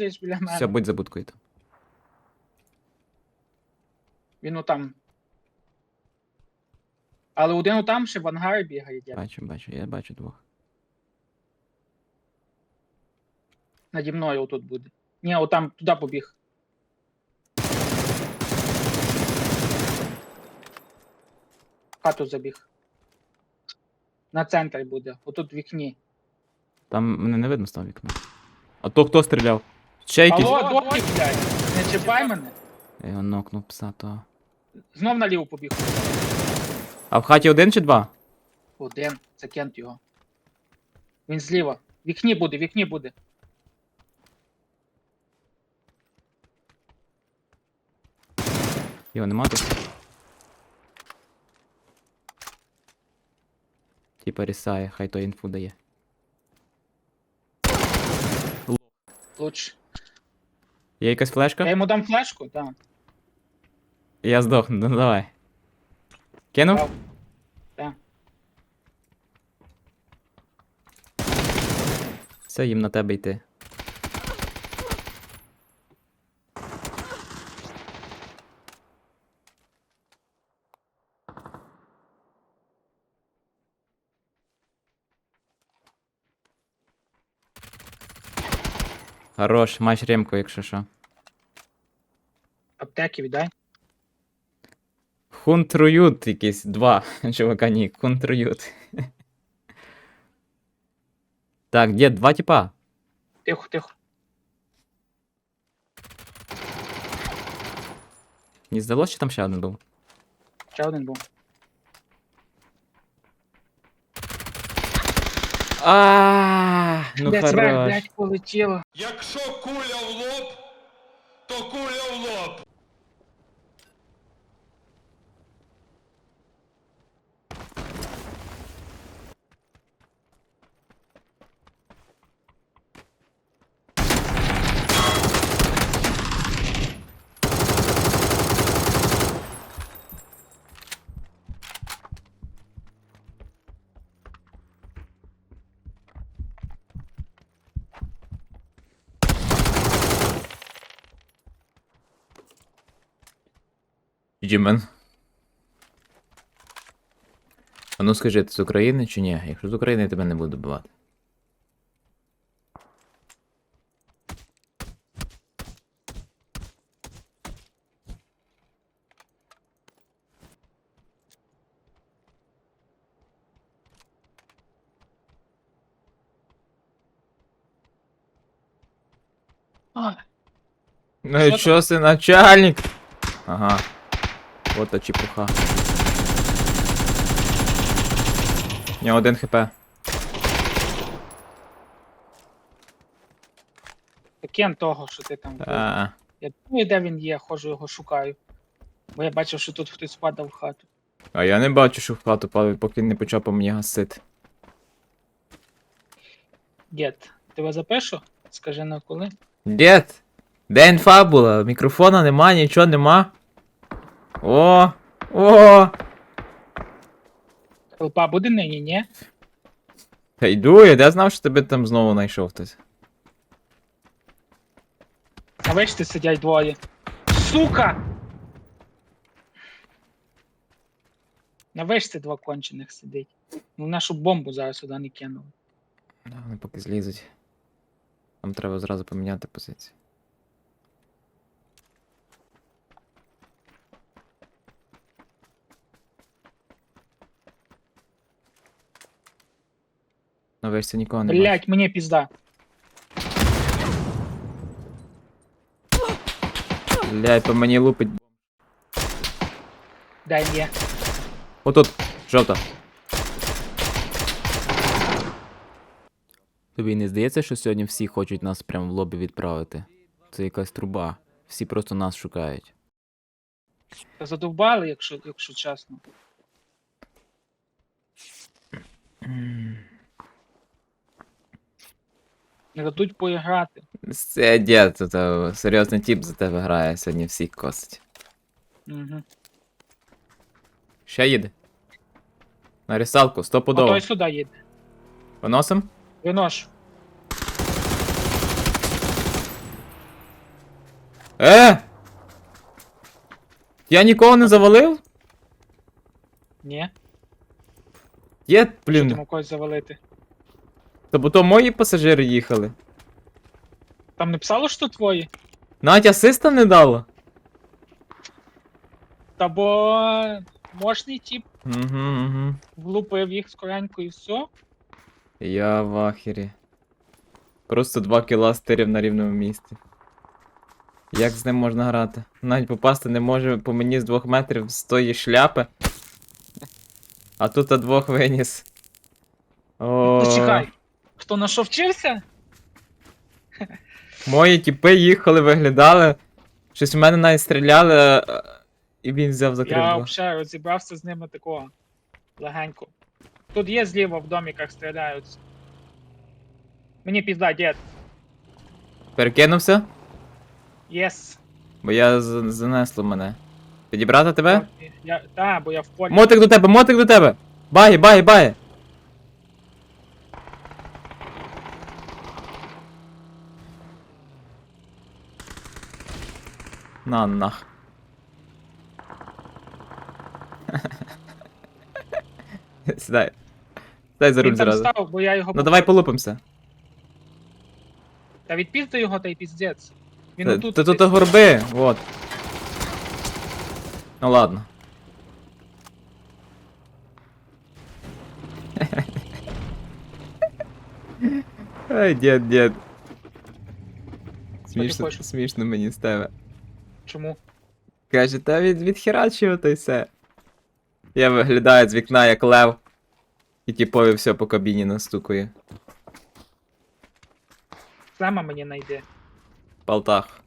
біжиш біля мене. Все, будь за будкою там. Він отам. Але один отам ще в ангарі бігає, дядь. Бачу, бачу, я бачу двох. Наді мною отут буде. Ні, отам туди побіг. В Хату забіг. На центр буде, отут в вікні. Там мене не видно з того вікна. А то хто стріляв? Ще якийсь? Алло, дохлік, блядь! Не чіпай мене. Я його нокнув пса того. Знов наліво побіг. А в хаті один чи два? Один, це кент його. Він зліва. Вікні буде, вікні буде. Його нема тут. Типа рісає, хай то інфу дає. Луч. Є якась Я флешка? йому дам флешку, так. Я здохну, ну давай. Кинув? Дав. Так. Все, їм на тебе йти. Хорош, мач ремку, якщо що. Аптеки віддай. Хунтруют якісь два. Чувака, ні, хунтруют. Так, де два типа? Тихо, тихо. Не здалося, що там ще один був? Ще один був. А, ну Блядь, зверх, хорош. блядь, полетіло. Якщо куля в лоб, то куля в лоб. Дімен. А ну скажи, ти з України чи ні? Якщо з України, я тебе не буду бивати. Ну і чо си начальник? Ага. Вот та чепуха. У нього один хп. це того, що ти там. А, Я думаю, де він є, ходжу його шукаю. Бо я бачив, що тут хтось падав в хату. а я не бачу, що в хату пали, поки не почав по мені гасити. Дід, тебе запишу? Скажи на коли. Дід, де інфа була? Мікрофона нема, нічого нема. О! О! Толпа буде нині, ні? Та йду, я де знав, що тебе там знову знайшов хтось. На вишці сидять двоє. Сука! На вишці два кончених сидить. Ну нашу бомбу зараз сюди не кинули. Да, вони поки злізуть. Нам треба зразу поміняти позицію. На вишці нікого не. Блять, мені пізда. Блядь, по мені лупить. Дай є. Отут, жовта. Тобі не здається, що сьогодні всі хочуть нас прямо в лобі відправити? Це якась труба. Всі просто нас шукають. Та задовбали, якщо, якщо чесно. Не дадуть поіграти. Це дід, тут е, серйозний тип за тебе грає, сьогодні всіх косить. Угу. Ще їде. На рісалку, А стопудово. той сюди їде. Виносим? Винош. Е! Я нікого не завалив? Ні? Є, ти блін. мав когось завалити? То бо то мої пасажири їхали. Там не писало, що твої? Навіть асиста не дала. Та бо мощний тип Угу, угу. влупив їх скоренько і все. Я в ахері. Просто два кіла стирів на рівному місці. Як з ним можна грати? Навіть попасти не може по мені з двох метрів з тої шляпи. А тут а двох виніс. О, Ну чекай. Хто на що вчився? Мої тіпи їхали, виглядали. Щось в мене навіть стріляли, і він взяв закрив. Я взагалі розібрався з ними такого. Легенько. Тут є зліва в доміках стріляються. Мені пізда, дід. Перекинувся? Єс. Бо я з- занесло мене. Підібрати тебе? Я, та, бо я в полі. Мотик до тебе, мотик до тебе! Баги, баги, баги! На нах. Сідай. Сідай за руль Він там зразу. став, бо я його. Ну давай полупимося. Та відпізди його, та й піздець. Він Та отут. та тут десь. горби, вот. Ну ладно. Ай, дід, дід. Смішно, хочеш? смішно мені з тебе. Чому? Каже, та від, відхерачив та й все. Я виглядаю з вікна як лев. І тіпові все по кабіні настукує. Слема мені найде. Палтах.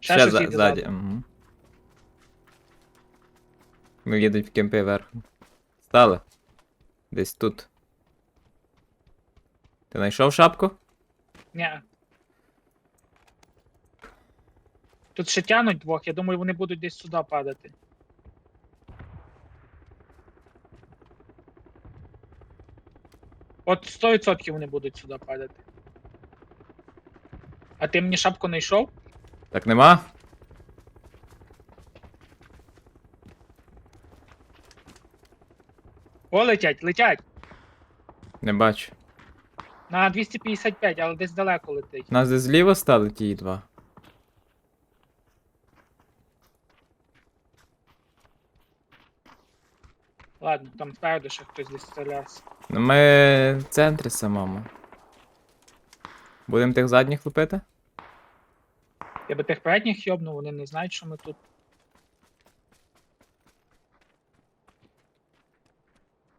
Ще Ще за, ззаді. Угу. Ми їдуть в кемпи верхом. Стали. Десь тут. Ти знайшов шапку? Ні. Тут ще тянуть двох, я думаю, вони будуть десь сюди падати. От 100% вони будуть сюди падати. А ти мені шапку не йшов? Так нема? О, летять, летять! Не бачу. На 255, але десь далеко летить. Нас десь зліва стали ті два. Ладно, там спереду ще хтось десь стрілявся. Ну ми в центрі самому. Будемо тих задніх лупити? Я би тих передніх йобнув, вони не знають, що ми тут.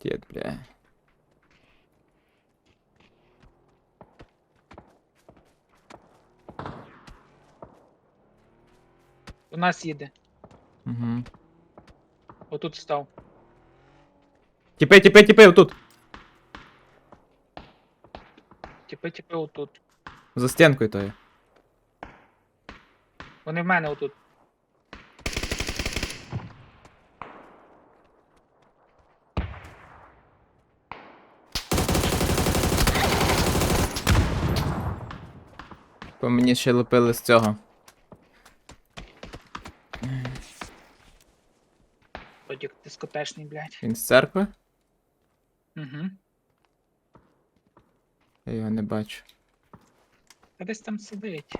Дід, бля. У нас їде. Угу. Отут став. Тіпи, тіпи, тіпи, отут. Типи, типи отут. За стінкою тою. Вони в мене отут. По мені ще лупили з цього. Тоді дискотечний, блядь. Він з церкви? Угу. Я його не бачу. Та десь там сидить.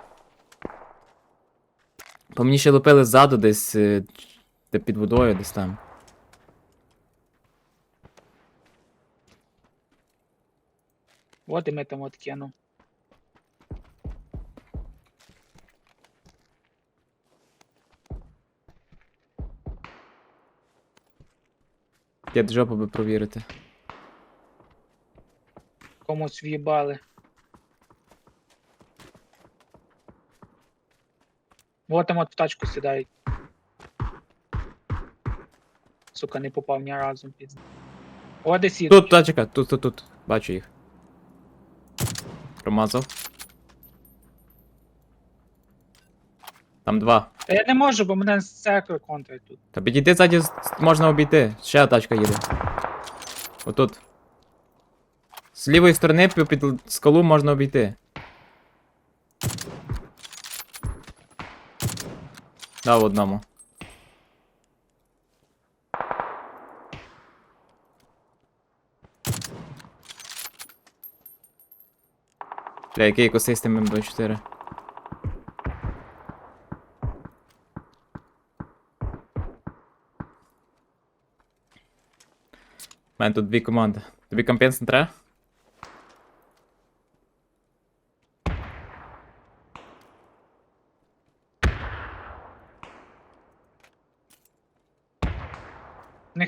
По мені ще лупили ззаду десь. е, Де під водою, десь там. От і ми там от кинув. Дід жопу би провірити. Комусь в'їбали. Вот там от в тачку сідають. Сука, не попав ні разу, пізд. О, десь їдуть. Тут, та чекай, тут, тут, тут. Бачу їх. Промазав. Там два. Та я не можу, бо мене з церкви контрить тут. Та підійди ззаді з- можна обійти. Ще тачка їде. Отут. З лівої сторони пі- під скалу можна обійти. Дав одному. Бля, який екосистем М24? У мене тут дві команди. Тобі компенс не треба?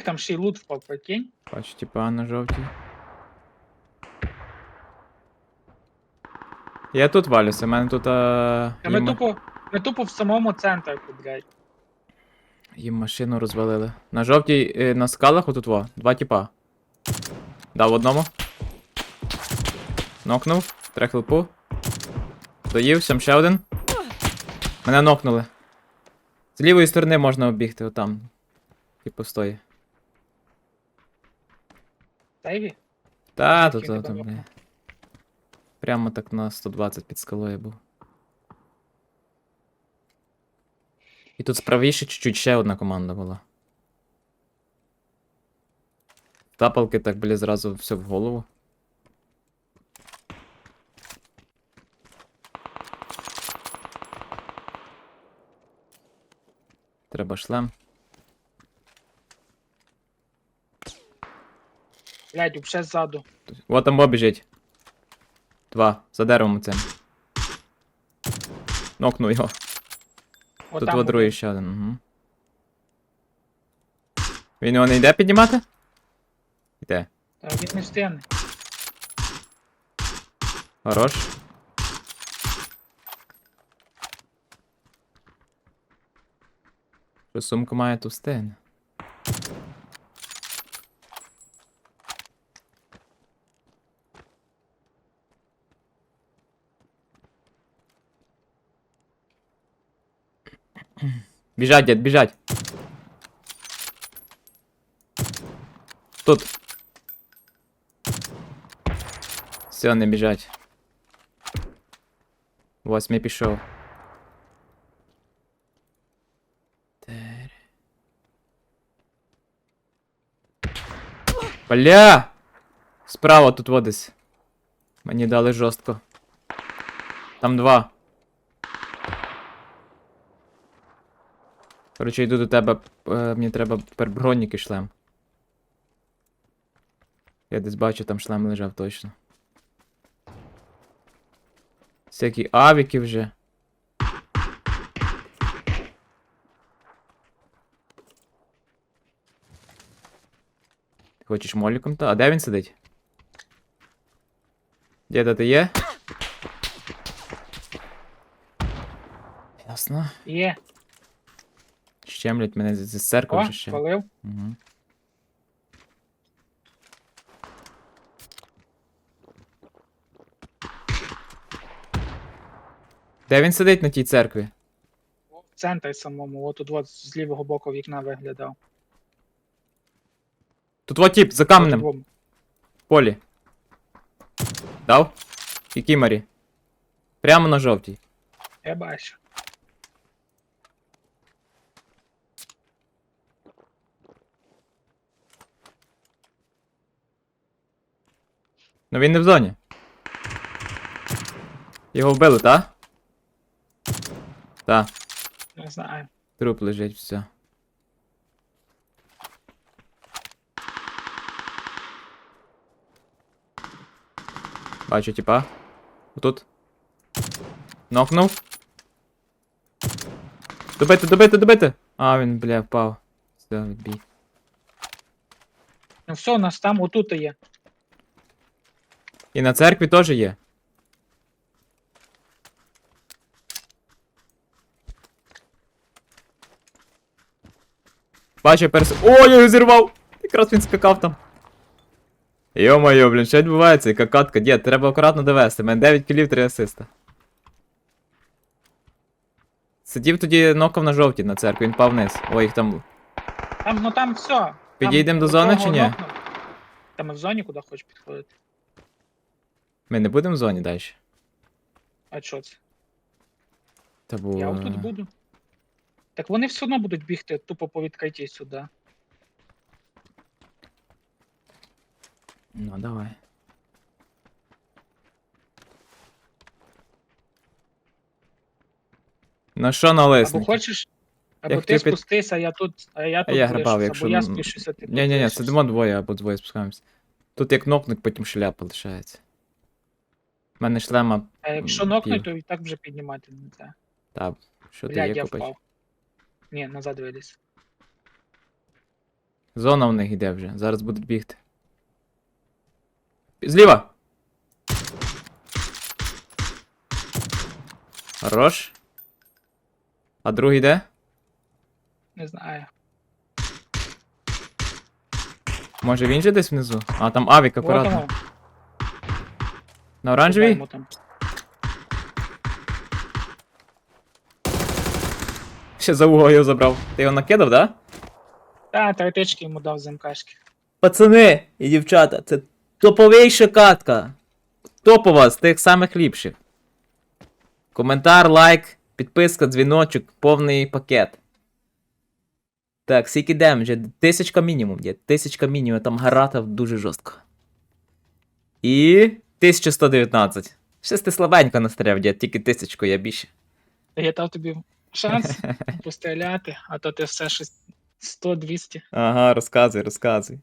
Них там ще й лут впав, прикинь. Бачу, типа на жовтій. Я тут валюся, у мене тут а, Та ми їм, тупо, ми тупо в самому центрі, блядь. їм машину розвалили. На жовтій е, на скалах отут во, два типа. Дав одному. Нокнув, три хлопу. Доїв, сам ще один. Мене нокнули. З лівої сторони можна обігти, отам. Типу стої. Тайві? Та, тут, тут, тут, бля. Прямо так на 120 під скалою був. І тут справіше чуть-чуть ще одна команда була. Тапалки так, бля, зразу все в голову. Треба шлем. Блядь, вообще ззаду. Вот там Бо біжить. Два. За деревом цим. Нокнув його. От Тут во другий ще один. Угу. Він його не йде піднімати? Йде. Та він не встигне. Хорош. Що сумку має, то встигне. Біжать, дід, біжать. Тут. Все, не біжать. Восьмий пішов. Тер. Бля! Справа тут водись. Мені дали жорстко. Там два. Короче, йду до тебе. е, мені треба тепер броніки шлем. Я десь бачу, там шлем лежав точно. Всякі авіки вже. Ти хочеш моліком та? А де він сидить? Діда, ти є? Ясно. Є. Щемлять мене з, з церкви вже ще. палив. Угу. Де він сидить на тій церкві? В центрі самому, от тут от з лівого боку вікна виглядав. Тут вот тип, за От камнем, во- в полі. Дав? Марі? Прямо на жовтій. Я бачу. Ну він не в зоні. Його вбили, та? Та, Не знаю. труп лежить, все. Бачу, типа. Отут. Нокнув. Добити, добити, добити! А, він, бля, впав. Все, відбій. Ну все, у нас там отут є. І на церкві теж є. Бачу перс. О, я його зірвав! Якраз він скакав там. Йо-моє, блін, що відбувається? Яка катка? Дід, треба акуратно довести. У мене 9 кілів, 3 асиста. Сидів тоді ноком на жовтій на церкві, він пав вниз. Ой, їх там. Там, ну там все. Там Підійдемо до зони чи ні? нокнув. Та ми в зоні куди хочеш підходити. Ми не будемо в зоні далі. А що це? Та бо... Я тут буду. Так вони все одно будуть бігти тупо по відкритій сюди. Ну, давай. Ну що, Або налисники? хочеш, або Я ти хотів під- а я тут, а я тут я грабав, якщо, або я м, спішуся, ти тут Ні-ні-ні, лишишся. сидимо двоє або двоє спускаємося. Тут як нокнуть, потім шляпа лишається. У мене шлема. А якщо нокнуть, то і так вже піднімати не треба. Та, що ти Блядь, є я копач? впав. Ні, назад виліз. Зона в них йде вже, зараз будуть бігти. Зліва! Хорош. А другий де? Не знаю. Може він же десь внизу? А, там авік акуратно. воно, На оранжевій? там. Ще за угол його забрав. Ти його накидав, да? Та, третички йому дав з МКшки. Пацани і дівчата, це топовейша катка. Топова з тих самих ліпших. Коментар, лайк, підписка, дзвіночок, повний пакет. Так, скільки демеджа? Тисячка мінімум є. Тисячка мінімум, там гарата дуже жорстко. І 1119. Щось ти слабенько настріляв, дід, тільки тисячку, я більше. Я дав тобі шанс постріляти, а то ти все щось 100-200. Ага, розказуй, розказуй.